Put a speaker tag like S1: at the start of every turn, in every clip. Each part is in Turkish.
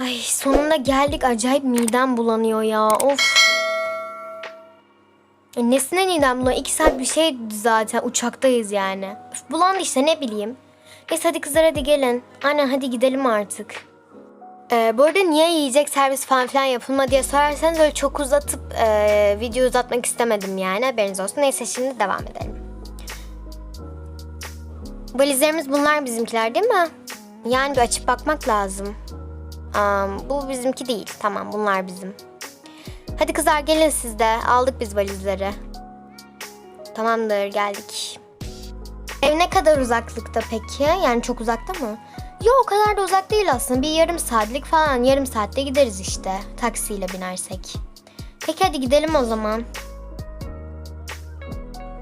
S1: Ay sonunda geldik. Acayip midem bulanıyor ya. Of. E, Nesine midem bulanıyor? İki saat bir şey zaten. Uçaktayız yani. Üf, bulandı işte ne bileyim. Neyse hadi kızlar hadi gelin. Aynen hadi gidelim artık. Ee, bu arada niye yiyecek servis falan filan yapılma diye sorarsanız öyle çok uzatıp e, video uzatmak istemedim yani haberiniz olsun. Neyse şimdi devam edelim. Valizlerimiz bunlar bizimkiler değil mi? Yani bir açıp bakmak lazım. Am, bu bizimki değil. Tamam bunlar bizim. Hadi kızlar gelin siz de. Aldık biz valizleri. Tamamdır geldik. Ev ne kadar uzaklıkta peki? Yani çok uzakta mı? Yok o kadar da uzak değil aslında. Bir yarım saatlik falan. Yarım saatte gideriz işte. Taksiyle binersek. Peki hadi gidelim o zaman.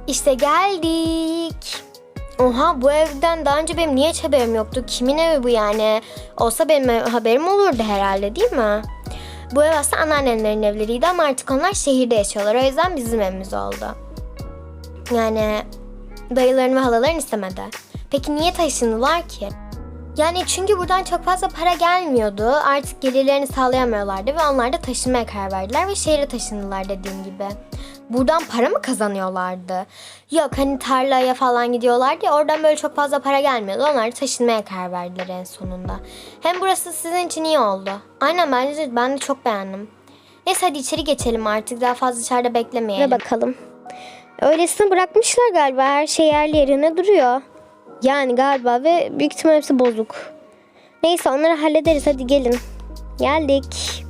S1: İşte geldik. Oha bu evden daha önce benim niye hiç haberim yoktu? Kimin evi bu yani? Olsa benim haberim olurdu herhalde değil mi? Bu ev aslında anneannemlerin evleriydi ama artık onlar şehirde yaşıyorlar. O yüzden bizim evimiz oldu. Yani dayıların ve halaların istemedi. Peki niye taşındılar ki? Yani çünkü buradan çok fazla para gelmiyordu. Artık gelirlerini sağlayamıyorlardı ve onlar da taşınmaya karar verdiler ve şehre taşındılar dediğim gibi. Buradan para mı kazanıyorlardı? Yok hani tarlaya falan gidiyorlardı ya oradan böyle çok fazla para gelmiyordu. Onlar taşınmaya karar verdiler en sonunda. Hem burası sizin için iyi oldu. Aynen bence de, ben de çok beğendim. Neyse hadi içeri geçelim artık daha fazla dışarıda beklemeyelim.
S2: Ve bakalım. Öylesine bırakmışlar galiba. Her şey yerli yerine duruyor. Yani galiba ve büyük ihtimal hepsi bozuk. Neyse onları hallederiz. Hadi gelin. Geldik.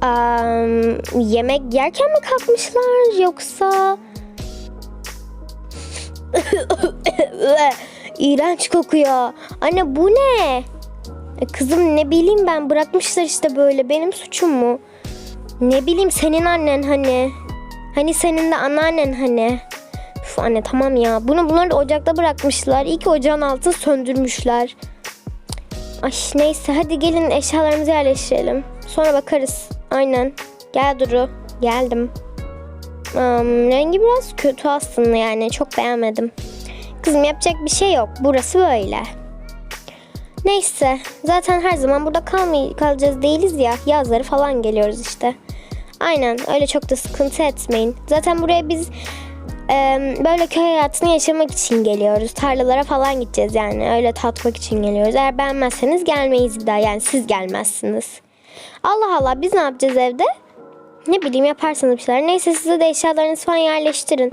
S2: Am, yemek yerken mi kalkmışlar yoksa... İğrenç kokuyor. Anne bu ne? E, Kızım ne bileyim ben bırakmışlar işte böyle. Benim suçum mu? Ne bileyim senin annen hani. Hani senin de anneannen hani. Üf anne tamam ya. Bunu bunları ocakta bırakmışlar. İyi ki ocağın altını söndürmüşler. Ay neyse hadi gelin eşyalarımızı yerleştirelim. Sonra bakarız. Aynen. Gel Duru. Geldim. Am, rengi biraz kötü aslında yani. Çok beğenmedim. Kızım yapacak bir şey yok. Burası böyle. Neyse. Zaten her zaman burada kalmay kalacağız değiliz ya. Yazları falan geliyoruz işte. Aynen. Öyle çok da sıkıntı etmeyin. Zaten buraya biz böyle köy hayatını yaşamak için geliyoruz. Tarlalara falan gideceğiz yani. Öyle tatmak için geliyoruz. Eğer beğenmezseniz gelmeyiz bir daha. Yani siz gelmezsiniz. Allah Allah biz ne yapacağız evde? Ne bileyim yaparsınız bir şeyler. Neyse size de eşyalarınızı falan yerleştirin.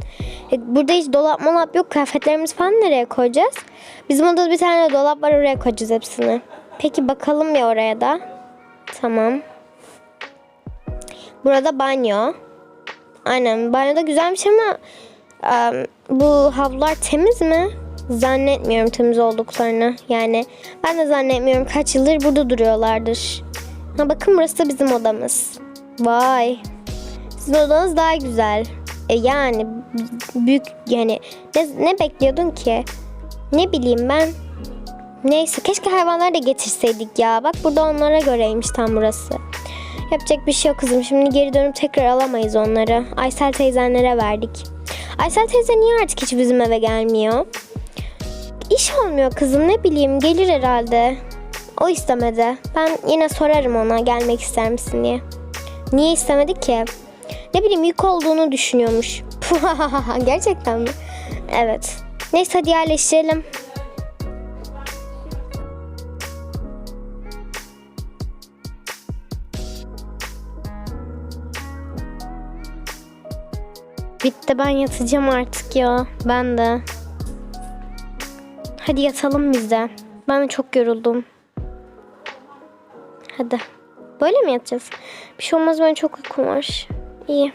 S2: E, Burada hiç dolap molap yok. Kıyafetlerimizi falan nereye koyacağız? Bizim odada bir tane dolap var oraya koyacağız hepsini. Peki bakalım bir oraya da. Tamam. Burada banyo. Aynen banyoda güzelmiş ama em, bu havlular temiz mi? Zannetmiyorum temiz olduklarını. Yani ben de zannetmiyorum kaç yıldır burada duruyorlardır. Ha bakın burası da bizim odamız. Vay. Sizin odanız daha güzel. E yani büyük yani ne, ne bekliyordun ki? Ne bileyim ben. Neyse keşke hayvanları da getirseydik ya. Bak burada onlara göreymiş tam burası. Yapacak bir şey yok kızım. Şimdi geri dönüp tekrar alamayız onları. Aysel teyzenlere verdik. Aysel teyze niye artık hiç bizim eve gelmiyor? İş olmuyor kızım ne bileyim gelir herhalde. O istemedi. Ben yine sorarım ona gelmek ister misin diye. Niye istemedi ki? Ne bileyim yük olduğunu düşünüyormuş. Gerçekten mi? Evet. Neyse hadi yerleştirelim. Bitti ben yatacağım artık ya. Ben de. Hadi yatalım biz de. Ben de çok yoruldum. Hadi. Böyle mi yatacağız? Bir şey olmaz ben çok uykum var. İyi.